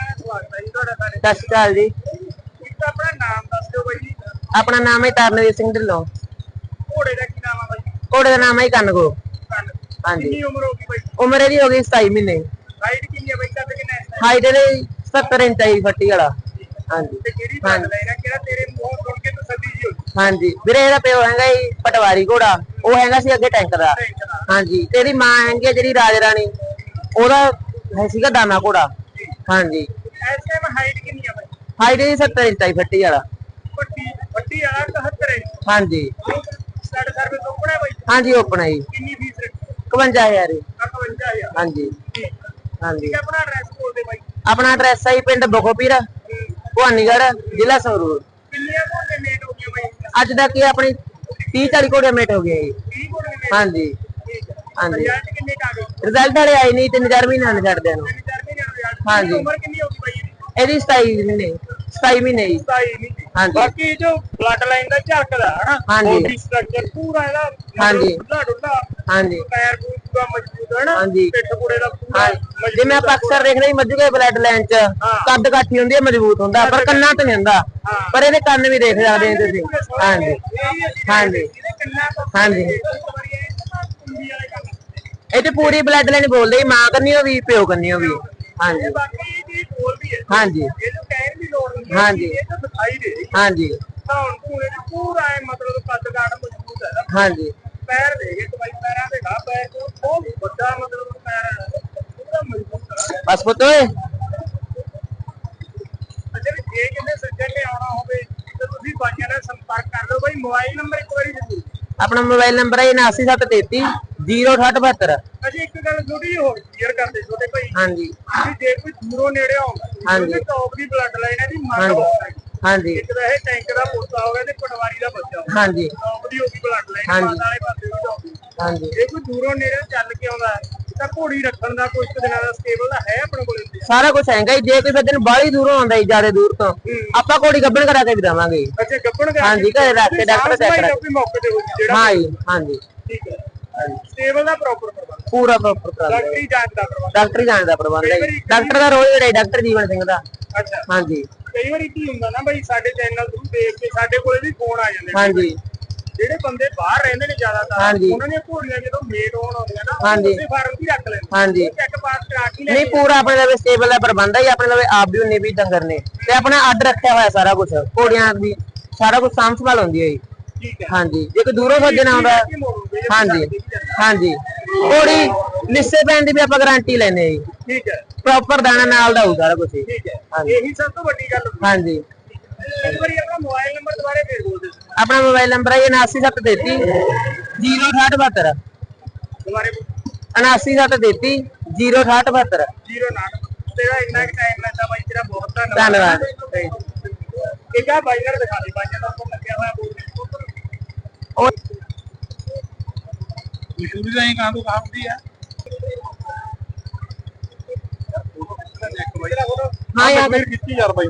ਸਤਿ ਸ਼੍ਰੀ ਅਕਾਲ ਜੀ। ਆਪਣਾ ਨਾਮ ਦੱਸ ਦਿਓ ਬਾਈ ਜੀ ਆਪਣਾ ਨਾਮ ਹੈ ਤਰਨਵੀਰ ਸਿੰਘ ਢਿੱਲੋਂ। ਘੋੜੇ ਦਾ ਕੀ ਨਾਮ ਆ ਬਾਈ ਘੋੜੇ ਦਾ ਨਾਮ ਹੈ ਕੰਨਗੋ ਕੰਨ ਹਾਂਜੀ। ਕਿੰਨੀ ਉਮਰ ਹੋ ਗਈ ਬਾਈ ਉਮਰ ਇਹਦੀ ਹੋ ਗਈ 27 ਮਹੀਨੇ। ਹਾਈਟ ਕਿੰਨੀ ਹੈ ਬਾਈ ਕੱਦ ਕਿੰਨਾ ਹੈ ਹਾਈਟ ਇਹਦੀ 70 ਇੰਚ ਆਈ ਫੱਟੀ ਵਾਲਾ। ਹਾਂਜੀ। ਤੇ ਕਿਹੜੀ ਗੱਲ ਲੈਣਾ ਕਿਹੜਾ ਤੇਰੇ ਮੂੰਹੋਂ ਸੁਣ ਕੇ ਤਸੱਲੀ ਜੀ ਹੋ ਹਾਂਜੀ। ਵੀਰੇ, ਇਹਦਾ ਪਿਓ ਹੈਗਾ ਜੀ, ਪਟਵਾਰੀ ਘੋੜਾ। ਉਹ ਹੈਗਾ ਸੀ ਅੱਗੇ ਟੈਂਕ ਦਾ ਟੈਂਕ ਦਾ। ਹਾਂਜੀ। ਤੇ ਇਹਦੀ ਮਾਂ ਹੈਗੀ ਆ ਜਿਹੜੀ ਰਾਜ ਰਾਣੀ। ਉਹਦਾ ਹੈ ਸੀਗਾ ਦਾਨਾ ਘੋੜਾ। ਹਾਂਜੀ। ਇਸ ਟਾਈਮ ਹਾਈਟ ਕਿੰਨੀ ਹੈ ਬਾਈ? ਹਾਈਟ ਇਹਦੀ 70 ਇੰਚ ਆਈ ਫੱਟੀ ਵਾਲਾ। ਵੱਡੀ ਵੱਡੀ ਵਾਲਾ 71 ਹੈ ਹਾਂਜੀ। ਸਾਡੇ ਸਰਵਿਸ ਓਪਨ ਹੈ ਬਾਈ? ਹਾਂਜੀ ਓਪਨ ਹੈ ਜੀ। ਕਿੰਨੀ ਫੀਸ ਰੱਖੀ? 51000 ਜੀ। 51000 ਹਾਂਜੀ। ਹਾਂਜੀ। ਆਪਣਾ ਐਡਰੈਸ ਬੋਲ ਦੇ ਬਾਈ। ਆਪਣਾ ਐਡਰੈਸ ਹੈ ਜੀ ਪਿੰਡ ਬਖੋਪੀਰ ਭਵਾਨੀਗੜ੍ਹ ਜ਼ਿਲ੍ਹਾ ਸੰਗਰੂਰ। ਕਿੰਨੀਆਂ ਘੋੜੇ ਮੇਟ ਹੋ ਗਈਆਂ ਬਾਈ? ਅੱਜ ਤੱਕ ਇਹ ਆਪਣੀ 30 40 ਘੋੜੇ ਮੇਟ ਹੋ ਗਏ ਜੀ। 30 ਘੋੜੇ ਮੇਟ ਹਾਂਜੀ। ਹਾਂਜੀ ਰਿਜ਼ਲਟ ਕਿੰਨੇ ਕਾ ਗਏ ਰਿਜ਼ਲਟ ਹਲੇ ਆਏ ਨਹੀਂ 3-4 ਮਹੀਨਿਆਂ ਨੇ ਛੱਡਦੇ ਨੂੰ ਤਿੰਨ ਚਾਰ ਮਹੀਨੇ ਰਿਜ਼ਲਟ ਹਾਂਜੀ। ਉਮਰ ਕਿੰਨੀ ਹੋ ਗਈ ਬਾਈ ਇਹਦੀ ਇਹਦੀ 27 ਮਹੀਨੇ 27 ਮਹੀਨੇ ਜੀ 27 ਨਹੀਂ ਹਾਂਜੀ। ਬਾਕੀ ਜੋ ਬਲੱਡ ਲਾਈਨ ਦਾ ਝਲਕਦਾ ਹਨਾ ਹਾਂਜੀ। ਬੋਡੀ ਸਟਰਕਚਰ ਪੂਰਾ ਇਹਦਾ ਹਾਂਜੀ। ਢੁੱਲਾ ਢੁੱਲਾ ਹਾਂਜੀ ਪੈਰ ਪੂਰ ਪੂਰਾ ਮਜ਼ਬੂਤ ਹੈ ਨਾ ਹਾਂਜੀ। ਪਿੱਠ ਪੂਰੇ ਦਾ ਪੂਰਾ ਹਾਂ ਮਜ਼ਬੂਤ ਜਿਵੇਂ ਆਪਾਂ ਅਕਸਰ ਦੇਖਦੇ ਹਾਂ ਮੱਝੂ ਦੇ ਬਲੱਡ ਲਾਈਨ ਚ। ਕੱਦ ਕਾਠੀ ਹੁੰਦੀ ਹੈ ਮਜ਼ਬੂਤ ਹੁੰਦਾ ਪਰ ਕੰਨਾਂ ਤੇ ਨਹੀਂ ਹੁੰਦਾ। ਪਰ ਇਹਦੇ ਕੰਨ ਵੀ ਦੇਖ ਸਕਦੇ ਹੋ ਤੁਸੀਂ ਹਾਂਜੀ ਹਾਂਜੀ। ਹਾਂਜੀ। ਇਹ ਤੇ ਪੂਰੀ ਬਲੱਡ ਲਾਈਨ ਬੋਲਦੇ ਮਾਂ ਕੰਨੀਓ ਵੀ ਪਿਓ ਕੰਨੀਓ ਵੀ। ਹਾਂਜੀ। ਬਾਕੀ ਇਹ ਚੀਜ਼ ਵੀ ਹੈ। ਹਾਂਜੀ। ਇਹ ਜੋ ਕਹਿਣ ਦੀ ਲੋੜ ਨਹੀਂ ਹਾਂਜੀ। ਇਹ ਤਾਂ ਦਿਖਾਈ ਦੇ ਰਹੀ ਹਾਂਜੀ। ਹੁਣ ਪੂਰੇ ਚ ਪੂਰਾ ਹੈ ਮਤਲਬ ਕੱਦ ਕਾਠ ਮਜ਼ਬੂਤ ਹੈ। ਹਾਂਜੀ। ਪੈਰ ਦੇ ਗਏ ਦਵਾਈ ਪੈਰਾਂ ਦੇ ਗਾ ਪੈਰ ਤੋਂ ਬਹੁਤ ਵੱਡਾ ਮਤਲਬ ਪੈਰ ਹੈ। ਪੂਰਾ ਮਜ਼ਬੂਤ ਹੈ। ਬਸ ਪੁੱਤ ਓਏ। ਅੱਛਾ ਵੀ ਜੇ ਕਿਤੇ ਸੱਜਣ ਨੇ ਆਉਣਾ ਹੋਵੇ ਤਾਂ ਤੁਸੀਂ ਬਾਈਆਂ ਨਾਲ ਸੰਪਰਕ ਕਰ ਲਓ। ਬਾਈ ਮੋਬਾਈਲ ਨੰਬਰ ਇੱਕ ਵਾਰੀ ਜ਼ਰੂਰ ਆਪਣਾ ਮੋਬਾਈਲ ਨੰਬਰ ਹੈ 7973 06872 ਅਸੀਂ ਇੱਕ ਗੱਲ ਥੋੜੀ ਜਿਹੀ ਹੋਰ ਕਲੀਅਰ ਕਰਦੇ ਛੋਟੇ ਭਾਈ। ਹਾਂਜੀ। ਕਿ ਜੇ ਕੋਈ ਦੂਰੋਂ ਨੇੜੇ ਆਉਂਦਾ ਹਾਂਜੀ। ਉਹਦੇ ਟੌਪ ਦੀ ਬਲੱਡ ਲਾਈਨ ਹੈ ਦੀ ਮੰਨ ਹਾਂਜੀ। ਹਾਂਜੀ। ਇੱਕ ਤਾਂ ਇਹ ਟੈਂਕ ਦਾ ਪੋਤਾ ਹੋਵੇ ਤੇ ਪਟਵਾਰੀ ਦਾ ਬੱਚਾ ਹੋਵੇ। ਹਾਂਜੀ। ਟੌਪ ਦੀ ਹੋਗੀ ਬਲੱਡ ਲਾਈਨ ਹਾਂਜੀ। ਮਾਤਾ ਵਾਲੇ ਪਾਸੇ ਵੀ ਟੌਪ ਦੀ। ਹਾਂਜੀ। ਜੇ ਕੋਈ ਦੂਰੋਂ ਨੇੜੇ ਚੱਲ ਕੇ ਆਉਂਦਾ ਹੈ, ਤਾਂ ਘੋੜੀ ਰੱਖਣ ਦਾ ਕੁਝ ਕੁ ਦਿਨਾਂ ਦਾ ਸਟੇਬਲ ਦਾ ਹੈ ਆਪਣੇ ਕੋਲ ਸਾਰਾ ਕੁਝ ਹੈਗਾ ਜੀ ਜੇ ਕੋਈ ਸੱਜਣ ਬਾਹਲੀ ਦੂਰੋਂ ਆਉਂਦਾ ਜੀ ਜ਼ਿਆਦਾ ਦੂਰ ਤੋਂ ਆਪਾਂ ਕੋੜੀ ਗੱਬਣ ਕਰਾ ਕੇ ਵੀ ਦੇਵਾਂਗੇ ਜੀ। ਅੱਛਾ ਗੱਪਣ ਕਰ ਹਾਂਜੀ, ਘਰੇ ਰੱਖ ਕੇ ਡਾਕਟਰ ਚੈੱਕ ਕਰਾ- ਕੋਈ ਮੌਕੇ ਤੇ ਹੋ ਜੀ ਜਿਹੜਾ ਹਾਂ ਜੀ ਹਾਂਜੀ। ਠੀਕ ਹੈ। ਸਟੇਬਲ ਦਾ ਪ੍ਰੋਪਰ ਪ੍ਰਬੰਧ। ਪੂਰਾ ਪ੍ਰੋਪਰ ਕਰਾ ਦਿਓ ਡਾਕਟਰੀ ਜਾਂਚ ਦਾ ਪ੍ਰਬੰਧ। ਡਾਕਟਰ ਹੀ ਜਾਣਦਾ ਪ੍ਰਬੰਧ ਹੈ। ਜੀ। ਡਾਕਟਰ ਦਾ ਰੋਜ਼ ਜਿਹੜਾ ਹੈ, ਡਾਕਟਰ ਜੀਵਨ ਸਿੰਘ ਦਾ। ਅੱਛਾ। ਹਾਂਜੀ। ਕਈ ਵਾਰੀ ਕੀ ਹੁੰਦਾ ਨਾ ਬਈ ਸਾਡੇ ਚੈਨਲ ਥਰੂ ਦੇਖ ਕੇ ਸਾਡੇ ਕੋਲੇ ਵੀ ਫੋਨ ਆ ਜਾਂਦੇ ਨੇ। ਹਾਂਜੀ। ਜਿਹੜੇ ਬੰਦੇ ਬਾਹਰ ਰਹਿੰਦੇ ਨੇ ਜ਼ਿਆਦਾਤਰ ਹਾਂਜੀ। ਉਹਨਾਂ ਦੀਆਂ ਘੋੜੀਆਂ ਜਦੋਂ ਮੇਟ ਹੋਣ ਆਉਂਦੀਆਂ ਨਾ ਹਾਂਜੀ। ਉਸੇ ਫਾਰਮ ਦੀ ਰੱਖ ਲੈਂਦੇ ਹਾਂਜੀ। ਚੈੱਕ ਪਾਸ ਕਰਾ ਕੇ ਲੈ ਨਹੀਂ ਪੂਰਾ ਆਪਣੇ ਲਵੇ ਸਟੇਬਲ ਦਾ ਪ੍ਰਬੰਧ ਹੈ ਜੀ, ਆਪਣੇ ਲਵੇ ਆਪ ਵੀ ਉਨੇ ਵੀ ਡੰਗਰ ਨੇ। ਤੇ ਆਪਣਾ ਅੱਡ ਰੱਖਿਆ ਹੋਇਆ ਸਾਰਾ ਕੁਝ ਘੋੜੀਆਂ ਦੀ ਸਾਰਾ ਕੁਝ ਸਾਂਭ ਸੰਭਾਲ ਹੁੰਦੀ ਹੈ ਜੀ। ਹਾਂਜੀ ਜੇ ਕੋਈ ਦੂਰੋਂ ਸੱਜਣ ਆਉਂਦਾ ਕੀ ਹਾਂਜੀ। ਹਾਂਜੀ। ਘੋੜੀ ਲਿੱਸੇ ਪੈਣ ਦੀ ਵੀ ਆਪਾਂ ਗਾਰੰਟੀ ਲੈਨੇ ਆ ਜੀ। ਠੀਕ ਹੈ। ਪ੍ਰੋਪਰ ਦਾਣਾ ਨਾਲ ਦਾ ਹੋਊ ਸਾਰਾ ਕੁਝ ਠੀਕ ਹੈ। ਹਾਂਜੀ। ਇਹੀ ਸਭ ਤੋਂ ਵੱਡੀ ਗੱਲ ਹੁੰਦੀ ਹਾਂਜੀ। ਇੱਕ ਵਾਰੀ ਆਪਣਾ ਮੋਬਾਈਲ ਨੰਬਰ ਦੁਬਾਰੇ ਫੇਰ ਬੋਲ ਦਿਓ। ਆਪਣਾ ਮੋਬਾਈਲ ਨੰਬਰ ਹੈ 79733 06872 ਦੁਬਾਰੇ ਬੋਲ 79733 06872 ਜ਼ੀਰੋ ਨਾਟ ਤੇਰਾ ਇੰਨਾ ਕਿ ਟਾਈਮ ਲੈਂਦਾ ਬਾਈ ਤੇਰਾ ਬਹੁਤ ਧੰਨਵਾਦ। ਧੰਨਵਾਦ। ਇੱਕ ਆ ਬਾਈ ਨਾਲ ਦਿਖਾ ਦੇ ਬਾਈਆਂ ਦਾ ਮਸ਼ਹੂਰੀ ਦਾ ਹੀ ਕਾਂ ਤੋਂ ਕੰਮ ਦੀ ਹੈ ਹਾਂ ਯਾਰ। ਕੀਤੀ ਯਾਰ ਬਾਈ